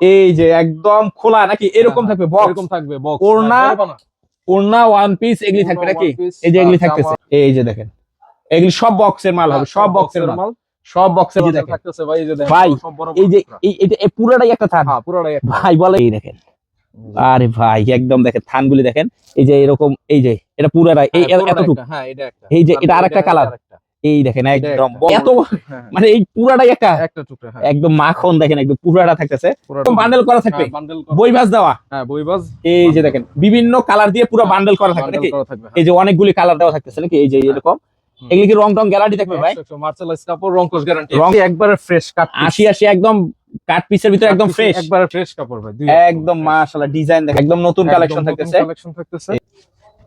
এই যে একদম খোলা নাকি? এরকম হ্যাঁ, থাকবে বক্স এরকম থাকবে বক্স ওড়না, ওড়না ওয়ান পিস এগুলি থাকবে নাকি? এই যে এগুলি থাকতেছে। এই যে দেখেন এগুলি সব বক্সের মাল হবে সব বক্সের মাল। সব বক্সের থাকতেছে ভাই এই যে দেখেন ভাই, এই যে এটা পুরোটাই একটা থান। হ্যাঁ পুরোটাই একটা ভাই বলে এই দেখেন। আরে ভাই একদম দেখেন থানগুলি দেখেন। এই যে এরকম এই যে এটা পুরোটাই এই হ্যাঁ, পুরোটা এতটুকু। হ্যাঁ এটা একটা। এই যে এটা আরেকটা কালার। এই দেখেন একদম এত হ্যাঁ, মানে এই পুরাটাই একটা একটা টুকরা হ্যাঁ। একদম মাখন দেখেন একদম পুরাটা থাকতেছে। বান্ডেল করা থাকবে। বান্ডেল বই ভাজ দেওয়া। হ্যাঁ বইবাজ। এই যে দেখেন বিভিন্ন কালার দিয়ে পুরো বান্ডেল করা থাকবে নাকি? এই যে অনেকগুলি কালার দেওয়া থাকতেছে নাকি? এই যে এরকম। এগুলি কি রং টং গ্যারান্টি থাকবে ভাই? মার্শালাইজ কাপড় গ্যারান্টি রং- রং একবারে ফ্রেশ কাট আশি আশি একদম কাট পিসের ভিতরে একদম ফ্রেশ একবারে ফ্রেশ কাপড় ভাই একদম মাশাআল্লাহ ডিজাইন দেখেন একদম নতুন কালেকশন থাকতেছে। কালেকশন থাকতেছে।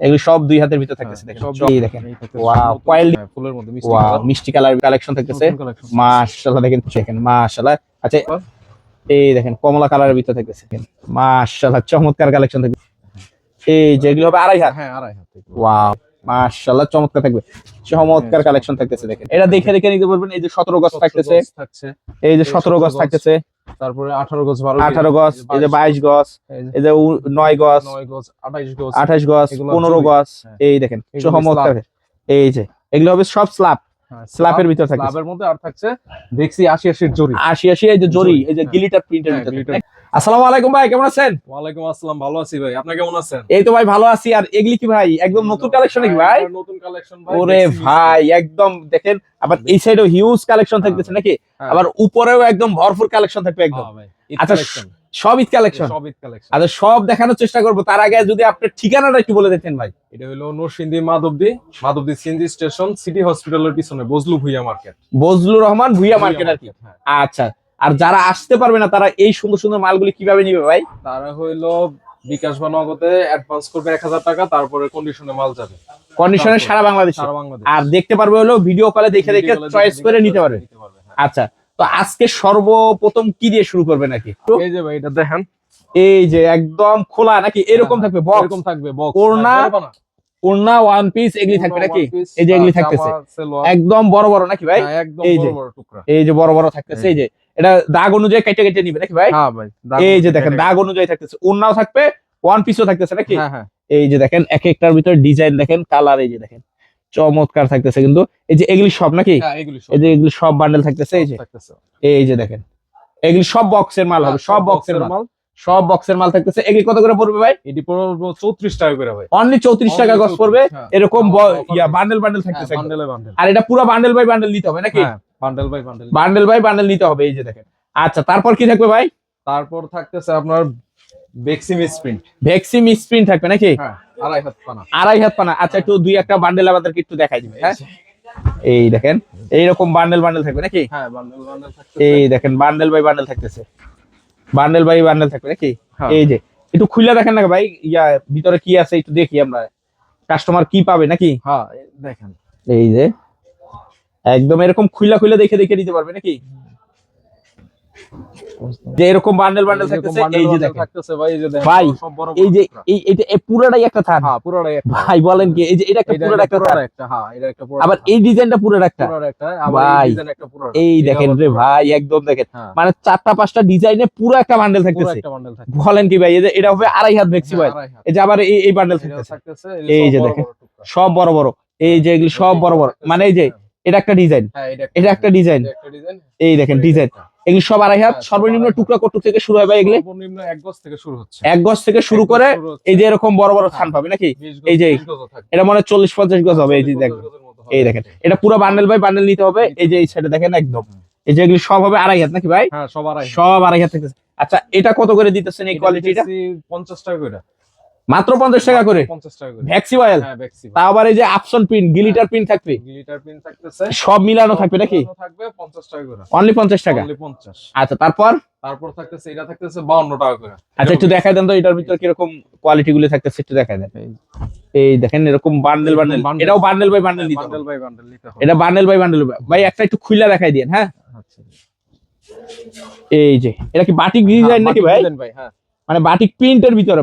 এগুলি সব দুই হাতের ভিতরে থাকতেছে দেখেন। সব এই দেখেন। ওয়াও হ্যাঁ, ফুলের মধ্যে মিষ্টি ওয়াও মিষ্টি কালার কালেকশন থাকতেছে। মাশাআল্লাহ দেখেন দেখেন মাশাআল্লাহ। আচ্ছা এই দেখেন কমলা কালারের ভিতরে থাকতেছে। মাশাআল্লাহ চমৎকার কালেকশন থাকতেছে। এই যেগুলো হবে আড়াই হাত। হ্যাঁ আড়াই হাত। ওয়াও মাশাআল্লাহ চমৎকার থাকবে। চমৎকার কালেকশন থাকতেছে দেখেন। এটা দেখে দেখে নিতে পারবেন এই যে 17 গজ থাকতেছে। এই যে এই 17 গজ থাকতেছে। তারপরে 18 গজ 12 18 গজ এই যে 22 গজ এই যে এই যে 9 গজ 9 গজ 28 গজ 28 গজ 15 গজ হ্যাঁ। এই দেখেন চমৎকার। এই যে এগুলো হবে সব স্ল্যাব হ্যাঁ, স্ল্যাবের ভিতর থাকতেছে। স্ল্যাবের মধ্যে আর থাকছে দেখছি 80 80 জরি। 80 80 এই যে জরি এই যে হ্যাঁ। গিলিটার প্রিন্টের হ্যাঁ, ভিতরে। আসসালামু আলাইকুম ভাই কেমন আছেন? ওয়ালাইকুম আসসালাম ভালো আছি ভাই। আপনি কেমন আছেন? এই তো ভাই ভালো আছি। আর এগুলি কি ভাই? একদম নতুন কালেকশন নাকি ভাই? নতুন কালেকশন ভাই ওরে ভাই একদম দেখেন আবার এই সাইডেও হিউজ কালেকশন থাকতেছে নাকি? হ্যাঁ। আবার উপরেও একদম ভরপুর কালেকশন থাকবে একদম। হ্যাঁ আচ্ছা সব ঈদ কালেকশন সব ঈদ কালেকশন আচ্ছা সব দেখানোর চেষ্টা করব। তার আগে যদি আপনার ঠিকানাটা একটু বলে দিতেন ভাই। এটা হলো Narsingdi Madhabdi Madhabdi CNG station city হসপিটালের পিছনে বজলু ভুইয়া মার্কেট। বজলুর রহমান ভুইয়া মার্কেট আর কি। হ্যাঁ। আচ্ছা আর যারা আসতে পারবে না তারা এই সুন্দর সুন্দর মালগুলি কীভাবে নিবে ভাই? তারা হইল বিকাশ বা নগদে অ্যাডভান্স করবে এক হাজার টাকা তারপরে কন্ডিশনে মাল যাবে। কন্ডিশনে সারা বাংলাদেশে। সারা বাংলাদেশ। আর দেখতে পারবে হলো ভিডিও কলে দেখে দেখে চয়েস করে নিতে পারবে। হ্যাঁ। আচ্ছা তো আজকে সর্বপ্রথম কি দিয়ে শুরু করবে নাকি? এই যে ভাই এটা দেখেন। এই যে একদম খোলা নাকি? এরকম থাকবে বক্স এরকম থাকবে বক্স ওড়না, ওড়না ওয়ান পিস এগুলি থাকবে নাকি? এই যে এগুলি থাকতেছে। একদম বড় বড় নাকি ভাই? একদম এই বড় যে। বড় টুকরা। এই যে বড় বড় থাকতেছে এই যে এটা দাগ অনুযায়ী কেটে কেটে নিবে নাকি ভাই? হ্যাঁ ভাই এই যে দেখেন দাগ অনুযায়ী থাকতেছে। ওড়নাও থাকবে ওয়ান পিসও থাকতেছে নাকি? হ্যাঁ হ্যাঁ। এই যে দেখেন এক একটার ভিতরে ডিজাইন দেখেন কালার এই যে দেখেন। চমৎকার থাকতেছে কিন্তু। এই যে এগুলি সব নাকি? সব। এই যে এগুলি সব বান্ডেল থাকতেছে এই যে। এই যে দেখেন এগুলি সব বক্সের মাল হবে সব বক্সের মাল। সব বক্সের মাল থাকতেছে। এগুলি কত করে পড়বে ভাই? এটি পড়বে 34 টাকা করে ভাই। অনলি চৌত্রিশ টাকা গজ পড়বে। এরকম ইয়া বান্ডেল বান্ডেল থাকতেছে আর এটা পুরো বান্ডেল বাই বান্ডেল নিতে হবে নাকি? Bundle by bundle bundle by bundle নিতে হবে এই যে দেখেন। আচ্ছা তারপর কি থাকবে ভাই? তারপর থাকতেছে আপনার বেক্সিম স্প্রিন্ট ভ্যাকসিম স্প্রিন্ট থাকবে নাকি? হ্যাঁ আড়াই হাত পানা। আড়াই হাত পানা। আচ্ছা একটু দুই একটা বান্ডেল আমাদেরকে একটু দেখাই দিবে হ্যাঁ? এই দেখেন এইরকম বান্ডেল বান্ডেল থাকবে নাকি? হ্যাঁ বান্ডেল বান্ডেল এই দেখেন বান্ডেল বাই বান্ডেল থাকতেছে। বান্ডেল বাই বান্ডেল থাকবে নাকি? হ্যাঁ। এই যে একটু খুলে দেখেন না ভাই ইয়া ভিতরে কি আছে একটু দেখি আমরা। কাস্টমার কি পাবে নাকি? হ্যাঁ দেখেন। এই যে। একদম এরকম খুইলা খুইলা দেখে দেখে নিতে পারবে নাকি? যে এরকম বান্ডেল বান্ডেল থাকতেছে এই যে থাকতেছে ভাই এই যে ভাই, এই যে এই এটা পুরাটাই একটা থান। হ্যাঁ পুরোটাই একটা ভাই বলেন কি এই যে এটা একটা পুরোটা একটা থান। একটা হ্যাঁ এটা একটা পুরো আবার এই ডিজাইনটা পুরোটা একটা। পুরোটা একটা আবার এই ডিজাইন একটা পুরোটা। এই দেখেন রে ভাই একদম দেখেন। হ্যাঁ। মানে চারটা পাঁচটা ডিজাইনে পুরো একটা বান্ডেল পুরো থাকতেছে। একটা বান্ডেল থাকে বলেন কি ভাই এই যে এটা হবে আড়াই হাত ভেক্সি ভাই। এই যে আবার এই এই বান্ডেল থাকতেছে। এই যে। দেখেন সব বড় বড়। এই যে এগুলি সব বড় বড়। মানে এই যে এটা একটা ডিজাইন হ্যাঁ এটা একটা ডিজাইন এই দেখেন ডিজাইন এগুলি সব আড়াই হাত হ্যাঁ, সর্বনিম্ন টুকরা কত থেকে শুরু হয় এগুলি? এক গজ থেকে শুরু হচ্ছে। এক গজ থেকে শুরু করে এই যে এরকম বড় বড় থান পাবে নাকি? এই যে 30 গজও থাকে। এটা মনে হয় চল্লিশ পঞ্চাশ গজ হবে এই যে 40 দেখেন। হবে। এই দেখেন এটা পুরো বান্ডেল বাই বান্ডেল নিতে হবে। এই যে এই সাইডে দেখেন একদম। এই যে এগুলি সব হবে আড়াই হাত নাকি ভাই? হ্যাঁ সব আড়াই। সব আড়াই হাত থাকতেছে। আচ্ছা এটা কত করে দিতেছেন এই কোয়ালিটিটা 50 টাকা করে। মাত্র পঞ্চাশ টাকা করে? 50 টাকা করে। ভ্যাক্সি অয়েল হ্যাঁ তা আবার এই যে আপসন পিন গিলিটার পিন থাকবে? গ্লিটার পিন থাকতেছে। সব মিলানো থাকবে নাকি? থাকবে 50 টাকা করে। অনলি পঞ্চাশ টাকা? Only 50 আচ্ছা তারপর? তারপর থাকতেছে এটা থাকতেছে 52 টাকা করে। আচ্ছা একটু দেখাই দেন তো এটার ভিতরে কীরকম কোয়ালিটি গুলো থাকতেছে একটু দেখাই দেন। এই দেখেন এরকম বান্ডেল বান্ডেল এটাও বান্ডেল বাই বান্ডেল নিতে বান্ডেল বাই বান্ডেল নিতে এটা বান্ডেল বাই বান্ডেল ভাই একটা একটু খুলে দেখাই দিন হ্যাঁ? আচ্ছা। এই যে এটা কি বাটিক ডিজাইন নাকি ভাই? ভাই হ্যাঁ। মানে বাটিক প্রিন্টের ভিতরে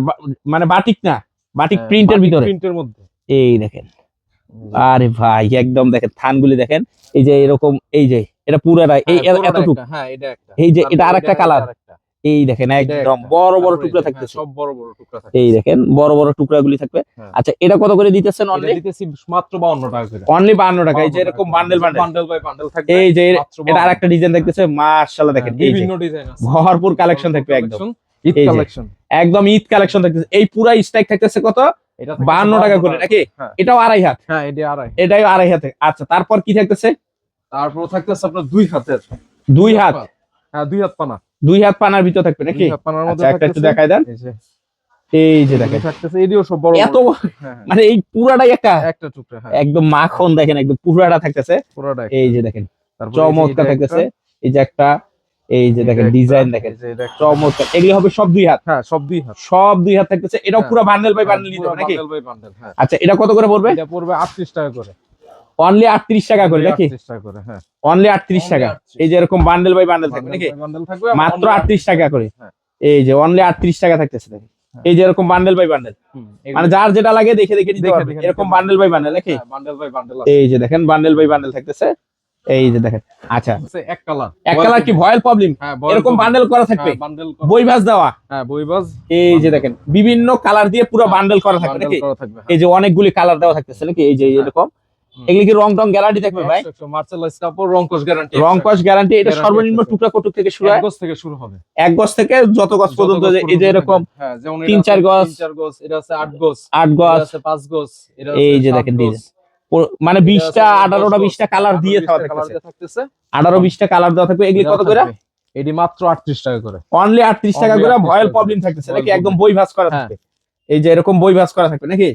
মানে বাটিক না বাটিক প্রিন্টের ভিতরে। প্রিন্টের মধ্যে। এই দেখেন। আরে ভাই একদম দেখেন থানগুলি দেখেন এই যে এরকম এই যে এটা পুরাটা এই হ্যাঁ, এতটুকু। হ্যাঁ এটা একটা। এই যে এটা আরেকটা কালার এই দেখেন একদম বড় বড় টুকরা হ্যাঁ, সব বড় বড় টুকরা থাকে এই দেখেন বড় বড় টুকরাগুলি থাকবে। হ্যাঁ। আচ্ছা এটা কত করে দিতেছেন অনলি দিতেছি মাত্র 52 টাকা করে। অনলি 52 টাকা এই যে এরকম bundle bundle bundle by bundle থাকবে। এই যে এটা আরেকটা ডিজাইন দেখতেছে মাশাআল্লাহ দেখেন হ্যাঁ, বিভিন্ন ডিজাইন আছে। ভরপুর কালেকশন থাকবে একদম। ঈদ কালেকশন একদম ঈদ কালেকশন থাকতেছে। এই পুরা স্ট্রাইক থাকতেছে কত? 52 টাকা করে নাকি? হ্যাঁ। এটাও আড়াই হাত। হ্যাঁ এটা আড়াই। হাতে। আচ্ছা তারপর কি থাকতেছে? তারপর থাকতেছে আপনার দুই হাতের। দুই হাত। হ্যাঁ দুই হাত পানা। দুই হাত পানার ভিতর থাকবে নাকি? পানার মধ্যে আচ্ছা একটা একটু দেখাই দেন। এই যে। দেখেন। থাকতেছে এদিও সব বড় এত বড়। হ্যাঁ, মানে এই পুরাটাই একটা? একটা টুকরা হ্যাঁ। একদম মাখন দেখেন একদম পুরাটা থাকতেছে। এই যে দেখেন। চমৎকার থাকতেছে। এই যে একটা এই যে দেখেন ডিজাইন দেখেন। এই যে এটা একটা। চমৎকার এগুলি হবে সব দুই হাত। হ্যাঁ সব দুই হাত। সব দুই হাত থাকতেছে। এটাও হ্যাঁ। পুরো বান্ডেল বাই বান্ডেল হ্যাঁ, নিতে হবে নাকি? বান্ডেল বাই বান্ডেল হ্যাঁ। আচ্ছা এটা কত করে পড়বে? এটা পড়বে 38 টাকা করে। অনলি আটত্রিশ টাকা করে নাকি? 38 টাকা করে হ্যাঁ। অনলি আটত্রিশ Only টাকা। এই যে এরকম বান্ডেল বাই বান্ডেল থাকবে নাকি? বান্ডেল থাকবে মাত্র আটত্রিশ টাকা করে। হ্যাঁ। এই যে অনলি আটত্রিশ টাকা থাকতেছে দেখেন এই যে এরকম বান্ডেল বাই বান্ডেল মানে যার যেটা লাগে দেখে দেখে নিতে পারবে। এরকম বান্ডেল বাই বান্ডেল নাকি? বান্ডেল বাই বান্ডেল এই যে দেখেন বান্ডেল বাই বান্ডেল থাকতেছে। এই যে দেখেন আচ্ছা। এক কালার এক কালার কি ভয়েল প্রবলেম হ্যাঁ এরকম বান্ডেল করা থাকবে? বান্ডেল বই ভাঁজ দেওয়া? হ্যাঁ বইবাজ এই যে দেখেন বিভিন্ন কালার দিয়ে পুরো বান্ডেল করা থাকবে নাকি? এই যে অনেকগুলি কালার দেওয়া থাকতেছে নাকি? এই যে এরকম। এগুলি কি রং টং গ্যারান্টি থাকবে ভাই? মার্শালাইজ কাপড় রংকশ গ্যারান্টি রং কস গ্যারান্টি এটা সর্বনিম্ন আছে। টুকরা কটুক থেকে শুরু হয়। গজ থেকে শুরু হবে। এক গজ থেকে যত গজ পর্যন্ত এই যে এরকম থাকবে। হ্যাঁ তিন চার গজ, চার গজ এটা আছে আট গজ। আট গজ। পাঁচ গজ এই যে দেখেন ডিজাইন মানে বিশটা আঠারোটা বিশটা কালার দিয়ে থাকতেছে। আঠারো বিশটা কালার দেওয়া থাকবে। এগুলি কত করে? এটি মাত্র আটত্রিশ টাকা করে। অনলি আটত্রিশ টাকা করে 38 ভয়েল প্রবলেম। থাকতেছে। নাকি একদম বই ভাঁজ করা হ্যাঁ। থাকবে? এই যে এরকম বই ভাঁজ করা থাকবে নাকি?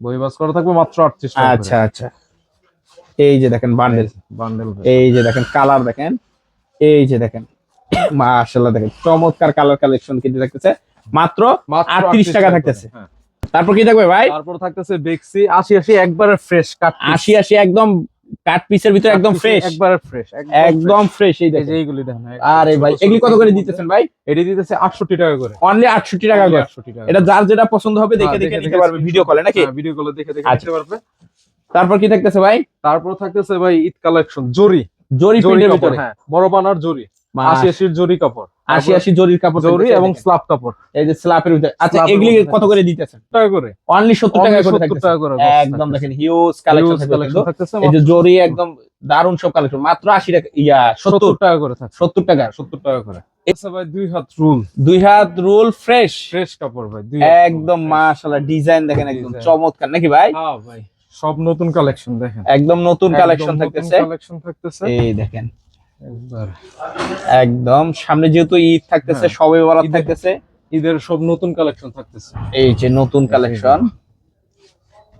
বইবাস করা থাকবে মাত্র আটত্রিশ টাকা আচ্ছা আচ্ছা। এই যে দেখেন বান্ডেল বান্ডেল এই যে দেখেন কালার দেখেন। এই যে দেখেন। মাশাআল্লাহ দেখেন। চমৎকার কালার কালেকশন কিন্তু থাকতেছে। মাত্র আটত্রিশ টাকা থাকতেছে। হ্যাঁ। তারপর কি থাকবে ভাই? তারপর থাকতেছে বেক্সি আশি আশি একবারে ফ্রেশ কাট আশি আশি একদম কাট পিসের ভিতরে একদম ফ্রেশ একবারে ফ্রেশ একদম ফ্রেশ এই দেখেন। এইগুলি দেখেন আরে ভাই এগুলি কত করে দিতেছেন ভাই? এটি দিতেছে আটষট্টি টাকা করে। অনলি আটষট্টি টাকা করে। আটষট্টি টাকা এটা যার যেটা পছন্দ হবে দেখে হ্যাঁ, দেখে নিতে পারবে ভিডিও কলে নাকি? ভিডিও কলে দেখে দেখে আচ্ছা। নিতে পারবে। তারপর কি থাকতেছে ভাই? তারপর থাকতেছে ভাই ঈদ কালেকশন জরি। জরি প্রিন্টের ভিতরে। হ্যাঁ বড় বানার জরি। আশি আশির জরি কাপড়। আশি আশি জরির কাপড় জরি এবং দেখেন। কাপড়। এই যে স্ল্যাপের ভিতরে। আচ্ছা এগুলি কত করে দিতেছেন? টাকা করে। অনলি সত্তর টাকা করে টাকা করে একদম দেখেন হিউজ কালেকশন কালেকশন থাকতেছে এই যে জরি একদম দারুণ সব কালেকশন মাত্র আশি টাকা ইয়া সত্তর। টাকা করে থাকে সত্তর টাকা। সত্তর টাকা করে। আচ্ছা দুই হাত রুল। দুই হাত রোল ফ্রেশ ফ্রেশ কাপড় ভাই একদম। মাশাআল্লাহ ডিজাইন দেখেন একদম চমৎকার নাকি ভাই? হ্যাঁ ভাই সব নতুন কালেকশন দেখেন। একদম নতুন কালেকশন থাকতেছে। কালেকশন থাকতেছে। এই দেখেন। একদম সামনে যেহেতু ঈদ থাকতেছে হ্যাঁ। সবে বরাত থাকতেছে। ঈদের সব নতুন কালেকশন থাকতেছে। এই যে নতুন কালেকশন।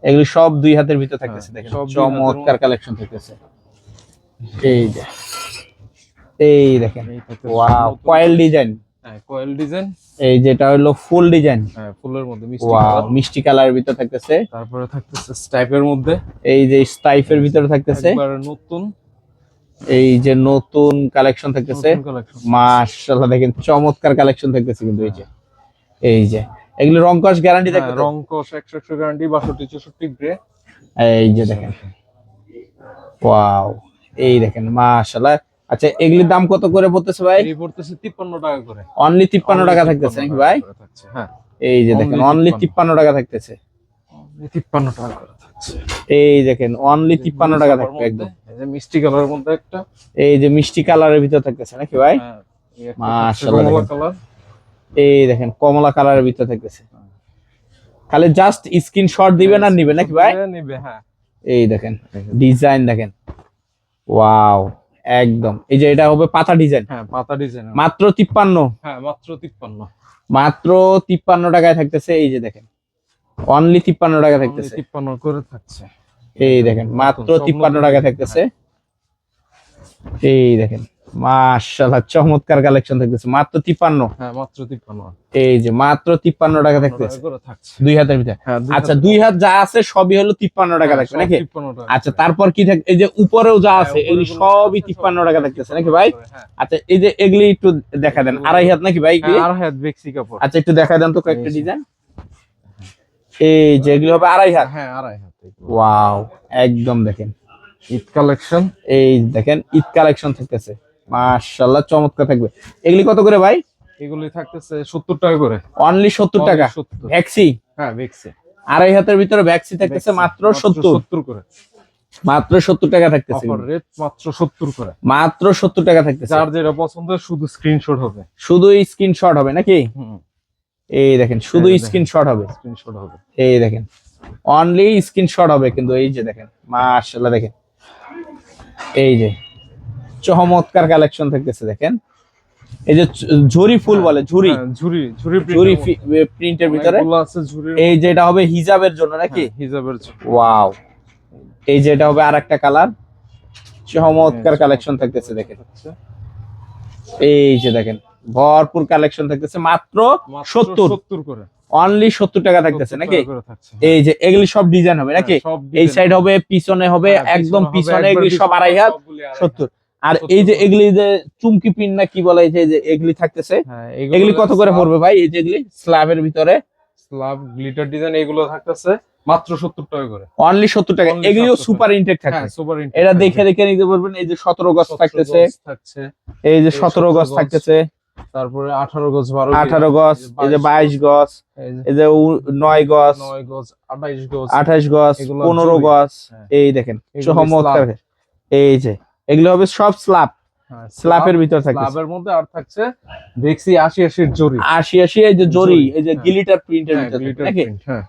এগুলো সব দুই হাতের ভিতরে থাকতেছে হ্যাঁ, দেখেন। চমৎকার কালেকশন থাকতেছে। এই যে। এই দেখেন। Wow coil design. হ্যাঁ কয়েল ডিজাইন। এই যেটা হলো ফুল ডিজাইন। হ্যাঁ ফুলের মধ্যে মিষ্টি ওয়াও মিষ্টি কালারের ভিতর থাকতেছে। তারপরে থাকতেছে স্টাইপের মধ্যে। এই যে স্টাইফের ভিতরে থাকতেছে। একবার নতুন। এই যে নতুন কালেকশন থাকতেছে মাশাআল্লাহ দেখেন চমৎকার কালেকশন থাকতেছে কিন্তু এই যে। এই যে এগুলো রং কস গ্যারান্টি থাকবে তো? রং কষ একশো একশো গ্যারান্টি বাষট্টি চৌষট্টি গ্রে। এই যে দেখেন। ওয়াও এই দেখেন মাশাআল্লাহ। আচ্ছা এগুলির দাম কত করে পড়তেছে ভাই? এই পড়তেছে তিপ্পান্ন টাকা করে। অনলি তিপ্পান্ন টাকা থাকতেছে নাকি ভাই? হ্যাঁ। এই যে দেখেন অনলি 53 তিপ্পান্ন। টাকা থাকতেছে। তিপ্পান্ন টাকা করে থাকছে। এই দেখেন অনলি তিপ্পান্ন টাকা থাকবে একদম। যে মিষ্টি কালারের মধ্যে একটা। এই যে মিষ্টি কালারের ভিতর থাকতেছে নাকি ভাই? হ্যাঁ, মাশাআল্লাহ। কালার এই দেখেন কমলা কালারের ভিতর থাকতেছে। খালি জাস্ট স্ক্রিনশট দিবেন আর নিবেন নাকি ভাই? নিবে হ্যাঁ। এই দেখেন ডিজাইন দেখেন। ওয়াও একদম। এই যে এটা হবে পাতা ডিজাইন হ্যাঁ পাতা ডিজাইন মাত্র তিপ্পান্ন। হ্যাঁ মাত্র তিপ্পান্ন। মাত্র তিপ্পান্ন টাকায় থাকতেছে এই যে দেখেন। অনলি তিপ্পান্ন টাকা থাকতেছে। তিপ্পান্ন করে থাকছে। এই দেখেন মাত্র তিপ্পান্ন টাকা থাকতেছে। এই দেখেন মাশাআল্লাহ চমৎকার কালেকশন থাকতেছে। মাত্র তিপ্পান্ন। হ্যাঁ মাত্র তিপ্পান্ন। এই যে মাত্র তিপ্পান্ন টাকা থাকতেছে। দুই হাতের ভিতরে। হ্যাঁ আচ্ছা দুই হাত যা আছে সবই হলো তিপ্পান্ন টাকা হ্যাঁ, থাকবে নাকি? আচ্ছা তারপর কি থাকবে এই যে উপরেও যা আছে এগুলি সবই আছে, তিপ্পান্ন সব টাকা থাকতেছে নাকি ভাই? আচ্ছা এই যে এগুলি একটু দেখা দেন। আড়াই হাত নাকি ভাই? হ্যাঁ, হাত বেক্সি কাপড়। আচ্ছা একটু দেখা দেন তো কয়েকটা ডিজাইন এই যে এগুলি হবে আড়াই হাত। হ্যাঁ আড়াই হাত। ওয়াও একদম দেখেন। ঈদ কালেকশন? এই দেখেন ঈদ কালেকশন থাকতেছে। মাশাআল্লাহ চমৎকার থাকবে। এগুলি কত করে ভাই? এগুলি থাকতেছে সত্তর টাকা করে। অনলি সত্তর টাকা? ভ্যাক্সি হ্যাঁ ভেক্সি আড়াই হাতের ভিতরে ভ্যাক্সি থাকতেছে মাত্র সত্তর। সত্তর করে। মাত্র সত্তর টাকা থাকতেছে। অফার রেট মাত্র সত্তর করে। মাত্র সত্তর টাকা থাকতেছে। যার যেটা পছন্দ শুধু স্ক্রিনশট হবে। শুধু স্ক্রিনশট হবে নাকি? এই দেখেন শুধু। স্ক্রিনশট হবে। স্ক্রিনশট হবে। এই দেখেন। অনলি স্ক্রিনশট হবে কিন্তু এই যে দেখেন মাশাআল্লাহ দেখেন। এই যে চমৎকার কালেকশন থাকতেছে দেখেন। এই যে ঝুরি ফুল বলে ঝুরি। হ্যাঁ, ঝুরি ঝুরি ঝুরি প্রিন্টের ভিতরে। এই যে এটা হবে হিজাবের জন্য নাকি? হ্যাঁ, হিজাবের ঝুরি। ওয়াও। এই যে এটা হবে আর একটা কালার। চমৎকার কালেকশন থাকতেছে দেখেন। এই যে দেখেন ভরপুর কালেকশন থাকতেছে মাত্র মাত্র সত্তর। সত্তর করে। অনলি সত্তর টাকা থাকতেছে নাকি? থাকছে এই যে এগুলি সব ডিজাইন হবে নাকি? হ্যাঁ, এই সাইড হবে পিছনে হবে হ্যাঁ, একদম পিছনে এগুলি সব আড়াই হাত। সত্তর। আর এই যে এগুলি যে চুমকি পিন না কি বলে যে- এগুলি থাকতেছে হ্যাঁ এগুলি কত করে পড়বে ভাই? এই যে এগুলি স্ল্যাবের ভিতরে। স্ল্যাব গ্লিটার ডিজাইন এগুলো থাকতেছে মাত্র সত্তর টাকা করে। অনলি সত্তর টাকা। এগুলিও সুপার ইনটেক হ্যাঁ থাকবে সুপার এটা দেখে দেখে নিতে পারবেন এই যে সতেরো গজ থাকতেছে। এই যে সতেরো 17 গজ গজ, থাকতেছে। তারপরে আঠারো গজ বারো আঠারো গজ এই যে বাইশ গজ এই যে গজ গজ আঠাইশ গজ আঠাশ গজ এগুলো পনেরো জুড়ি। গজ হ্যাঁ। এই দেখেন চমৎকার এই যে এগুলো হবে সব স্ল্যাব স্ল্যাবের ভিতর থাকতেছে। স্ল্যাবের মধ্যে আর থাকছে দেখছি আশি আশির জরি। আশি আশি এই যে জরি এই যে হ্যাঁ। গিলিটার প্রিন্টের হ্যাঁ, ভিতর হ্যাঁ।